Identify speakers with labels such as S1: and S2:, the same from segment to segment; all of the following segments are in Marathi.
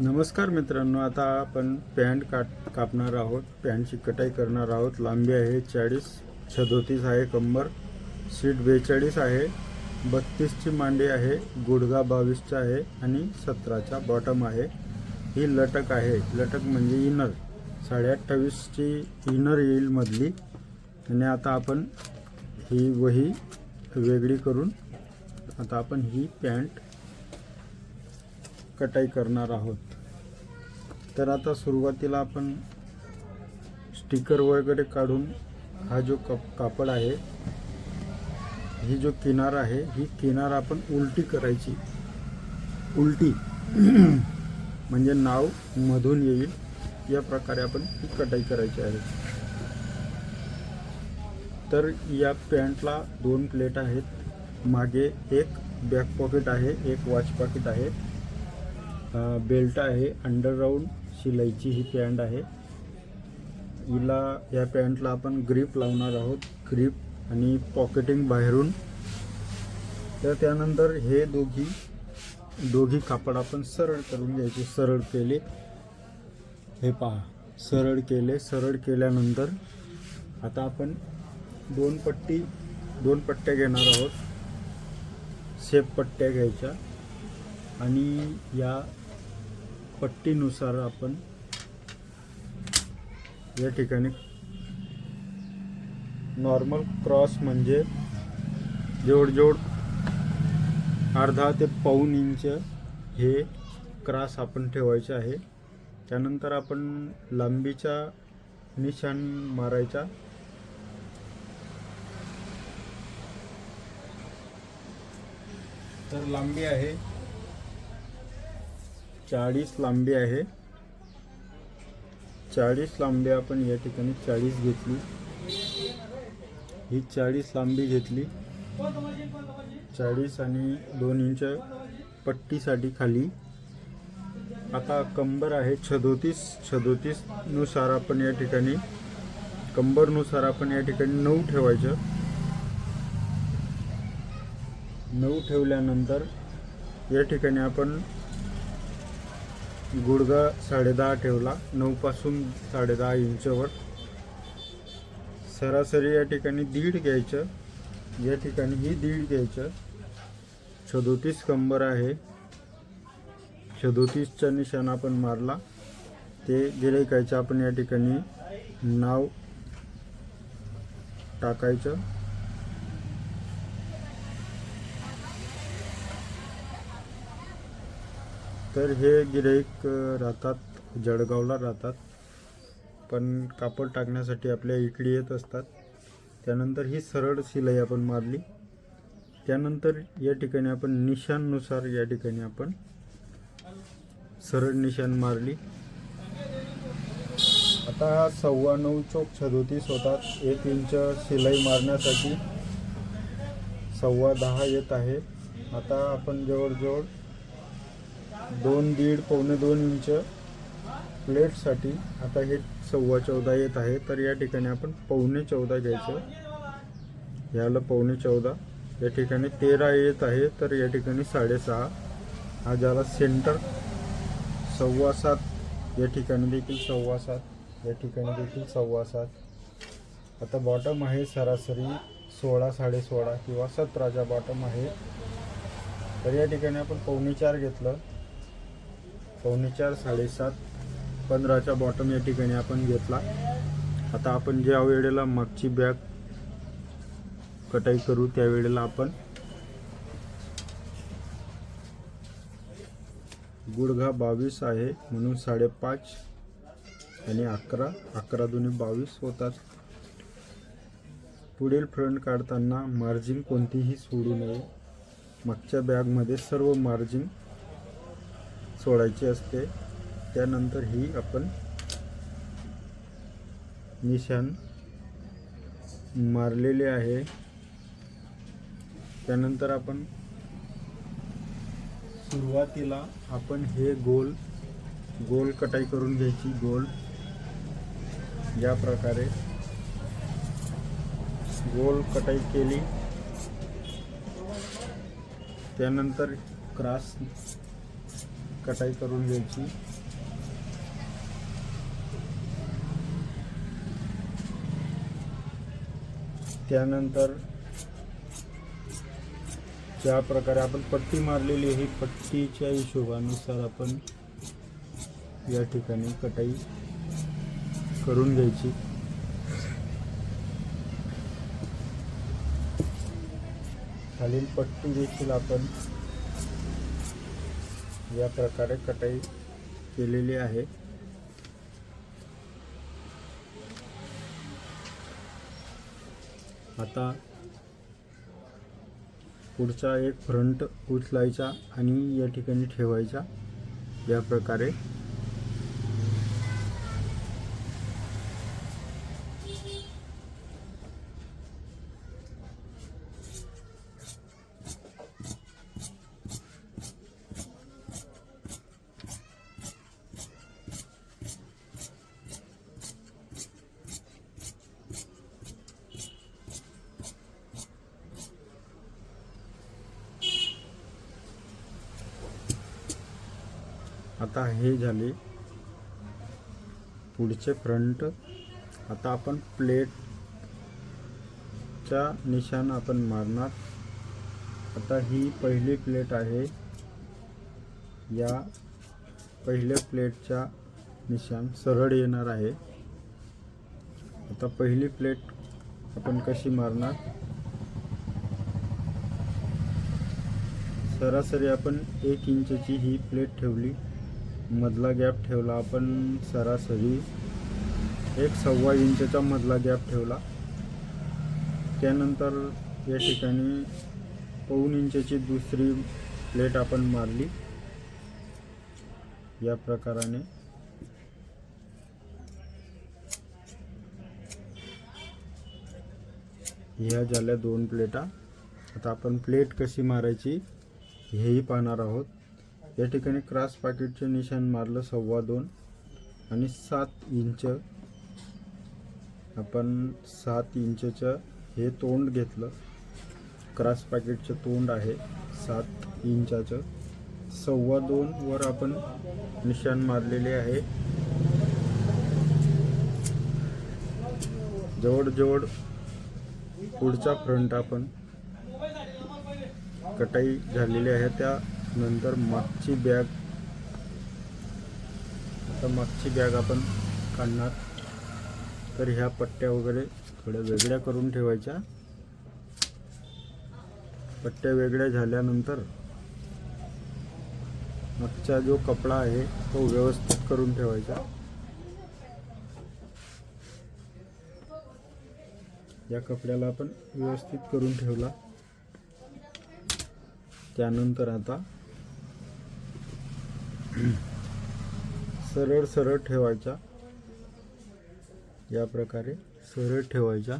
S1: नमस्कार मित्रांनो आता आपण पॅन्ट काट कापणार आहोत पॅन्टची कटाई करणार आहोत. लांबी आहे चाळीस छदोतीस आहे कंबर सीट बेचाळीस आहे बत्तीसची मांडी आहे गुडघा बावीसचा आहे आणि सतराचा बॉटम आहे. ही लटक आहे लटक म्हणजे इनर. साडे अठ्ठावीसची इनर येईल मधली. आणि आता आपण ही वही वेगळी करून आता आपण ही पॅन्ट कटाई करणार आहोत. तर आता सुरुवातीला आपण स्टिकर वगैरे काढून हा जो कप कापड आहे ही जो किनार आहे ही किनार आपण उलटी करायची. उलटी म्हणजे नाव मधून येईल. या प्रकारे आपण ही कटाई करायची आहे. तर या पॅन्टला दोन प्लेट आहेत. मागे एक बॅक पॉकेट आहे एक वॉच पॉकेट आहे. बेल्ट आहे अंडर राऊंड शिलाईची ही पॅन्ट आहे. हिला या पॅन्टला आपण ग्रीप लावणार आहोत. ग्रीप आणि पॉकेटिंग बाहेरून. तर त्यानंतर हे दोघी दोघी कापड आपण सरळ करून घ्यायचे. सरळ केले. हे पहा. सरळ केले. सरळ केल्यानंतर आता आपण दोन पट्टी दोन पट्ट्या घेणार आहोत. शेप पट्ट्या घ्यायच्या. आणि या पट्टीनुसार आपण या ठिकाणी नॉर्मल क्रॉस म्हणजे जवळजवळ अर्धा ते पाऊन इंच हे क्रॉस आपण ठेवायचे आहे. त्यानंतर आपण लांबीचा निशाण मारायचा. तर लांबी आहे चाळीस लांबी आहे. चाळीस लांबी आपण या ठिकाणी चाळीस घेतली. ही चाळीस लांबी घेतली. चाळीस आणि दोन इंच पट्टीसाठी खाली. आता कंबर आहे छदोतीस. छदोतीसनुसार आपण या ठिकाणी कंबरनुसार आपण या ठिकाणी नऊ ठेवायचं. नऊ ठेवल्यानंतर या ठिकाणी आपण गुडघा साडेदहा ठेवला. नऊपासून साडेदहा इंचवर. सरासरी या ठिकाणी दीड घ्यायचं. या ठिकाणी ही दीड घ्यायचं. सदोतीस कंबर आहे. सदोतीसचा निशाण आपण मारला. ते गिरायकायचं आपण या ठिकाणी नाव टाकायचं. तर हे गिराईक राहतात जळगावला राहतात. पण कापड टाकण्यासाठी आपल्या इकडे येत असतात. त्यानंतर ही सरळ शिलाई आपण मारली. त्यानंतर या ठिकाणी आपण निशाणनुसार या ठिकाणी आपण सरळ निशाण मारली. आता हा सव्वा नऊ चौक सदोतीस होतात एक इंच शिलाई मारण्यासाठी सव्वा दहा येत आहे. आता आपण जवळजवळ दोन दीड पावणे दोन इंच प्लेटसाठी. आता हे सव्वा चौदा येत आहे तर या ठिकाणी आपण पावणे चौदा घ्यायचं. याला पावणे चौदा. या ठिकाणी तेरा येत आहे तर या ठिकाणी साडेसहा. हा ज्याला सेंटर सव्वा सात या ठिकाणी देखील सव्वा सात या ठिकाणी देखील सव्वा सात. आता बॉटम आहे सरासरी सोळा साडे सोळा किंवा सतराचा बॉटम आहे. तर या ठिकाणी आपण पावणे चार घेतलं. पावणेचार साडेसात पंधराच्या बॉटम या ठिकाणी आपण घेतला. आता आपण ज्या वेळेला मागची बॅग कटाई करू त्यावेळेला आपण गुडघा बावीस आहे म्हणून साडेपाच आणि अकरा. अकरा दोन्ही बावीस होतात. पुढील फ्रंट काढताना मार्जिन कोणतीही सोडू नये. मागच्या बॅगमध्ये सर्व मार्जिन सोडायची असते. त्यानंतर ही आपण निशाण मारलेले आहे. त्यानंतर आपण सुरुवातीला आपण हे गोल गोल कटाई करून घ्यायची गोल. या प्रकारे गोल कटाई केली. त्यानंतर क्रॉस कटाई करून घ्यायची. त्यानंतर ज्या प्रकारे आपण पट्टी मारलेली आहे पट्टीच्या हिशोबानुसार आपण या ठिकाणी कटाई करून घ्यायची. खालील पट्टी देखील आपण या प्रकारे कटाई केलेली आहे. आता पुढचा एक फ्रंट उचलायचा आणि या ठिकाणी ठेवायचा. या प्रकारे आता हे झाले. पुढचे फ्रंट आता आपण प्लेटचा निशाण आपण मारणार. आता ही पहिली प्लेट आहे. या पहिल्या प्लेटच्या निशाण सरळ येणार आहे. आता पहिली प्लेट आपण कशी मारणार? सरासरी आपण एक इंचची ही प्लेट ठेवली. मधला गॅप ठेवला. आपण सरासरी एक सव्वा इंचचा मधला गॅप ठेवला. त्यानंतर या ठिकाणी पाऊन इंचची दुसरी प्लेट आपण मारली. या प्रकाराने. ह्या झाल्या दोन प्लेटा आता आपण प्लेट कशी मारायची हेही पाहणार आहोत. या ठिकाणी क्रॉस पाकिटचे निशाण मारलं सव्वा दोन आणि सात इंच. आपण सात इंचचं हे तोंड घेतलं. क्रॉस पाकिटचं तोंड आहे सात इंचाचं. सव्वा दोनवर आपण निशाण मारलेले आहे. जवळजवळ पुढचा फ्रंट आपण कटाई झालेली आहे त्या नंतर मागची बॅग. आता मागची बॅग आपण काढणार. तर ह्या पट्ट्या वगैरे थोड्या वेगळ्या करून ठेवायच्या. पट्ट्या वेगळ्या झाल्यानंतर मागचा जो कपडा आहे तो व्यवस्थित करून ठेवायचा. या कपड्याला आपण व्यवस्थित करून ठेवला. त्यानंतर आता सरळ सरळ ठेवायचा या प्रकारे सरळ ठेवायच्या.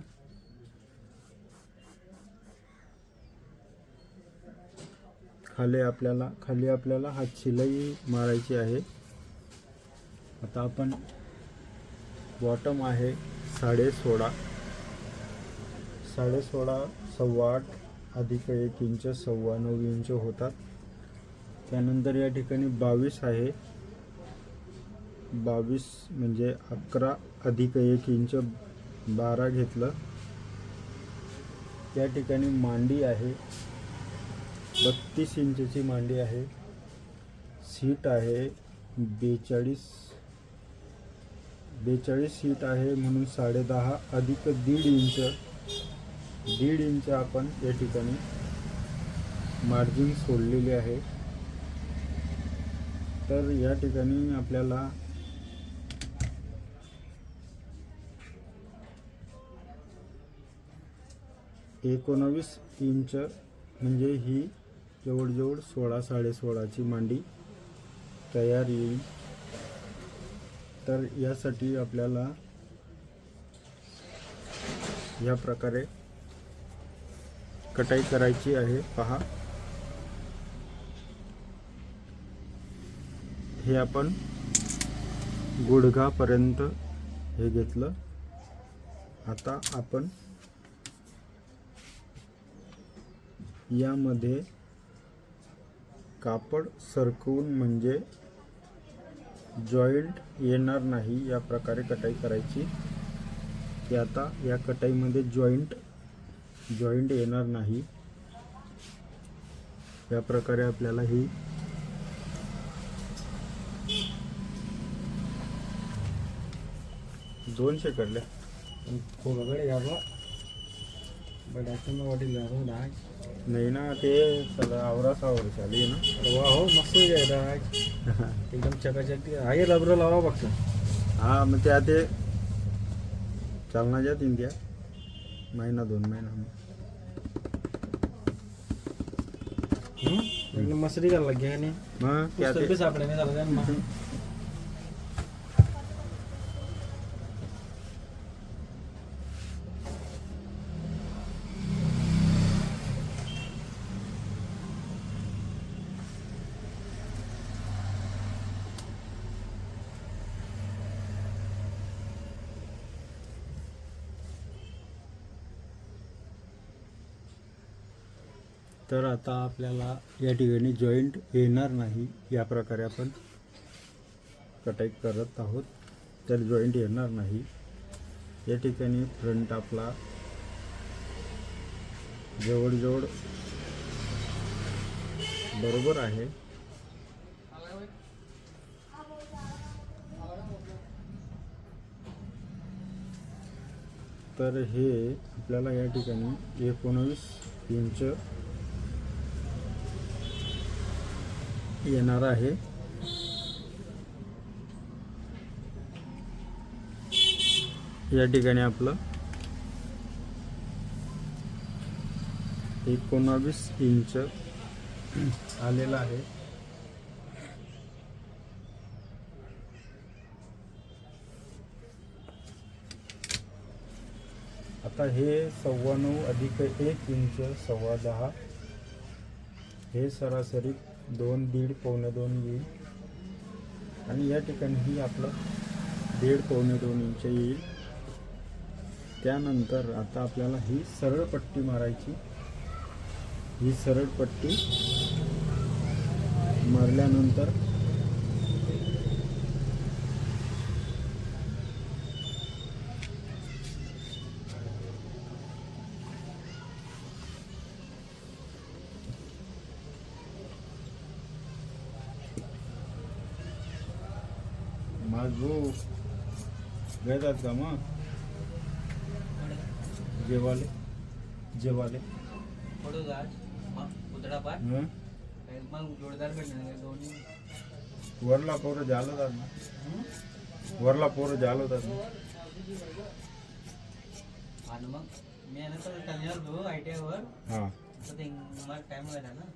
S1: खाली आपल्याला खाली आपल्याला हात शिलाई मारायची आहे. आता आपण बॉटम आहे साडे सोळा. साडे सोळा सव्वा आठ अधिक एक इंच सव्वा नऊ इंच होतात. त्यानंतर या ठिकाणी बावीस आहे. बावीस म्हणजे अकरा अधिक एक इंच बारा घेतलं. त्या ठिकाणी मांडी आहे. बत्तीस इंचची मांडी आहे. सीट आहे. बेचाळीस बेचाळीस सीट आहे म्हणून साडेदहा अधिक दीड इंच दीड इंच आपण या ठिकाणी मार्जिन सोडलेली आहे. तर या ठिकाणी आपल्याला एकोणावीस इंच म्हणजे ही जवळजवळ सोळा साडेसोळाची मांडी तयार येईल. तर यासाठी आपल्याला या प्रकारे कटाई करायची आहे. पहा. हे आपण गुडघापर्यंत हे घेतलं. आता आपण यामध्ये कापड सरकवून म्हणजे जॉईंट येणार नाही या प्रकारे कटाई करायची. की आता या कटाईमध्ये जॉईंट जॉईंट येणार नाही. या प्रकारे आपल्याला ही दोनशे कडल्या
S2: खोगाकडे घ्यावा बड्याचं वाटेल डाग.
S1: नाही ना ते चला आवरा सावर चालू ना.
S2: अरे वा हो मस्त आहे डाग. एकदम चकाचक. आहे रबर लावा फक्त.
S1: हा मग त्या ते चालना ज्या तीन त्या महिना दोन महिना.
S2: मस्ती करायला लागली आणि?
S1: मग त्या
S2: सापडे नाही झालं
S1: तर आता आपल्याला या ठिकाणी जॉईंट येणार नाही या प्रकारे आपण कटाई करत आहोत. तर जॉईंट येणार नाही. या ठिकाणी फ्रंट आपला जवळजवळ बरोबर आहे. तर हे आपल्याला या ठिकाणी एकोणवीस इंच येणार आहे. या ठिकाणी आपलं एकोणावीस इंच आलेलं आहे. आता हे सव्वा नऊ अधिक एक इंच सव्वा दहा हे सरासरी दोन दीड पावणे दोन येईल. आणि या ठिकाणी ही आपलं दीड पावणे दोन इंच येईल. त्यानंतर आता आपल्याला ही सरळ पट्टी मारायची. ही सरळ पट्टी मारल्यानंतर माझू घेतात का मग जेवाले जेवाले
S3: पडू जात मग पुतळा पार
S1: हं?
S3: मग जोरदार भेटणार दोन्ही
S1: वरला पोरं जालवतात ना वरला पोरं जालवतात ना
S3: आणि मग मी आहे ना तर चालणार होतो आय टी आयवर
S1: हां
S3: तर ते मला टाईम व्हायला ना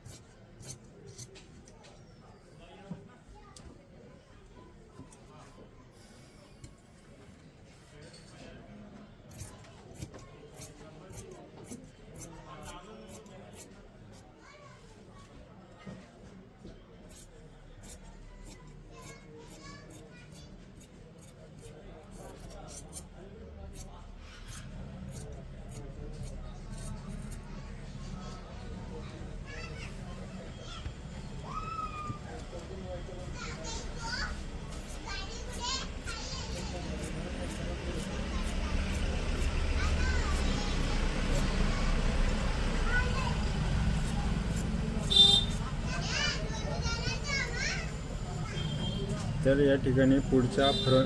S1: तर या ठिकाणी पुढच्या फ्र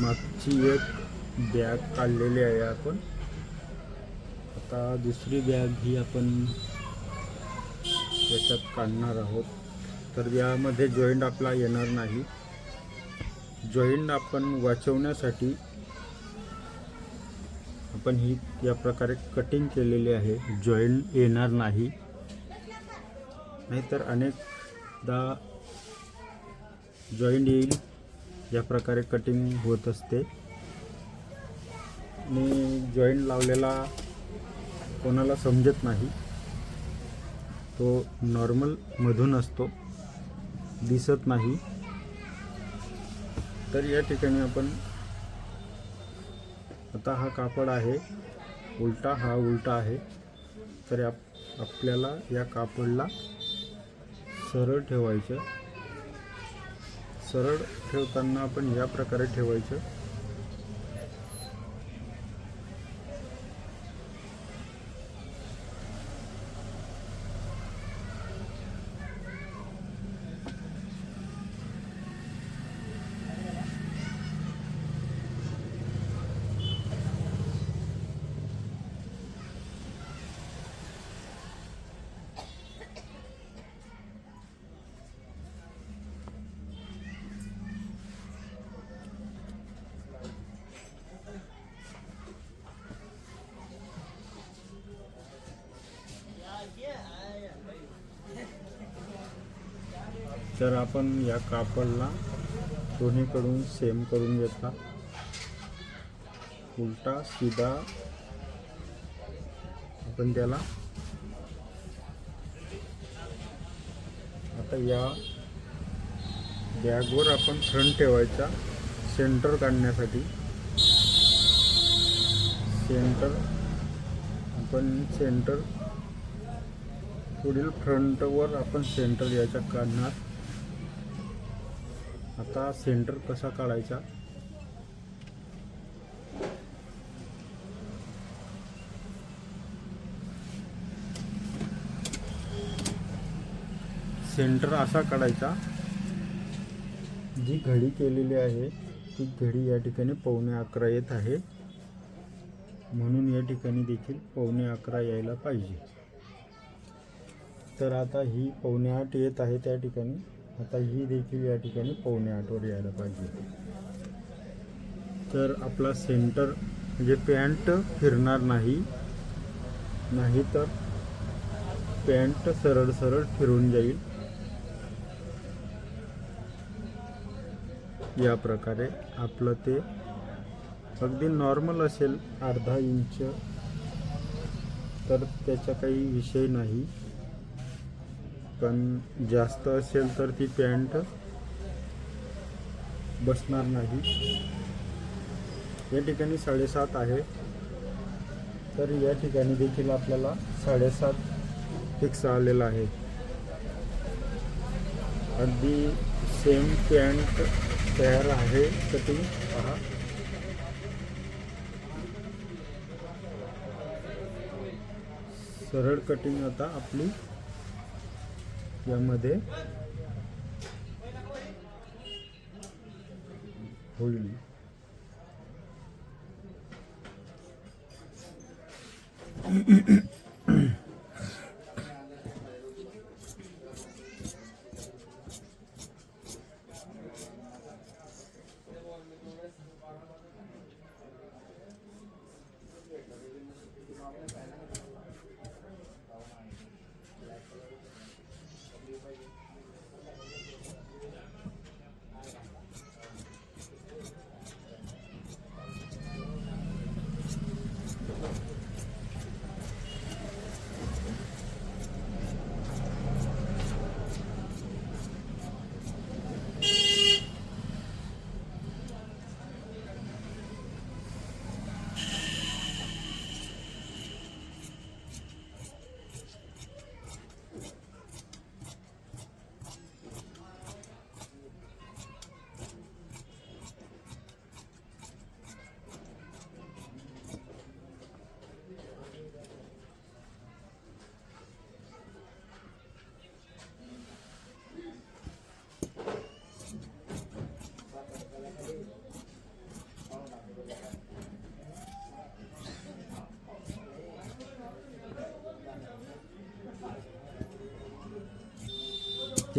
S1: मागची एक बॅग काढलेली आहे आपण. आता दुसरी बॅग ही आपण याच्यात काढणार आहोत. तर यामध्ये जॉईंट आपला येणार नाही. जॉईंट आपण वाचवण्यासाठी आपण ही या प्रकारे कटिंग केलेली आहे. जॉईंट येणार नाही. नाहीतर अनेकदा जॉईंट येईल. या प्रकारे कटिंग होत असते. मी जॉईंट लावलेला कोणाला समजत नाही. तो नॉर्मल मधून असतो. दिसत नाही. तर या ठिकाणी आपण आता हा कापड आहे. उलटा हा उलटा आहे. तर आप आपल्याला या कापडला सरळ ठेवायचं. सरळ ठेवताना आपण या प्रकारे ठेवायचं. तर आपण या कापडला दोन्हीकडून सेम करून घेतला उलटा सीधा आपण त्याला आता या बॅगवर आपण फ्रंट ठेवायचा सेंटर काढण्यासाठी. सेंटर आपण सेंटर पुढील फ्रंटवर आपण सेंटर याच्या काढणार. आता सेंटर कसा काढायचा? सेंटर असा काढायचा जी घडी केलेली आहे ती घडी या ठिकाणी पावणे अकरा येत आहे. म्हणून या ठिकाणी देखील पावणे अकरा यायला पाहिजे. तर आता ही पावणे आठ येत आहे त्या ठिकाणी. आता ही देखील या ठिकाणी पावणे आठवर यायला पाहिजे. तर आपला सेंटर म्हणजे पॅन्ट फिरणार नाही. नाही तर पॅन्ट सरळ सरळ फिरून जाईल. या प्रकारे आपलं ते अगदी नॉर्मल असेल अर्धा इंच तर त्याचा काही विषय नाही. पण जास्त असेल तर ती पॅन्ट बसणार नाही. या ठिकाणी साडेसात आहे. तर या ठिकाणी देखील आपल्याला साडेसात फिक्स आलेला आहे. अगदी सेम पॅन्ट तयार आहे कटिंग पहा. सरळ कटिंग आता आपली यामध्ये होईल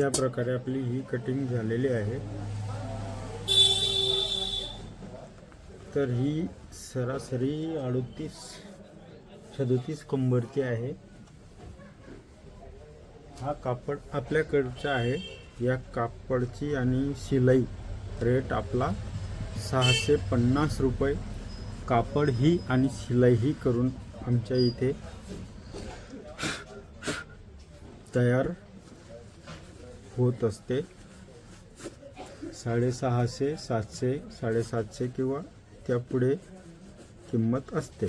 S1: या प्रकारे आपली ही कटिंग झालेली आहे. तर ही सरासरी अडतीस सदोतीस कंबरची आहे. हा कापड आपल्याकडचा आहे. या कापडची आणि शिलाई रेट आपला सहाशे पन्नास रुपये. कापड ही आणि शिलाई ही करून आमच्या इथे तयार होत असते. साडेसहाशे सातशे साडेसातशे किंवा त्यापुढे किंमत असते.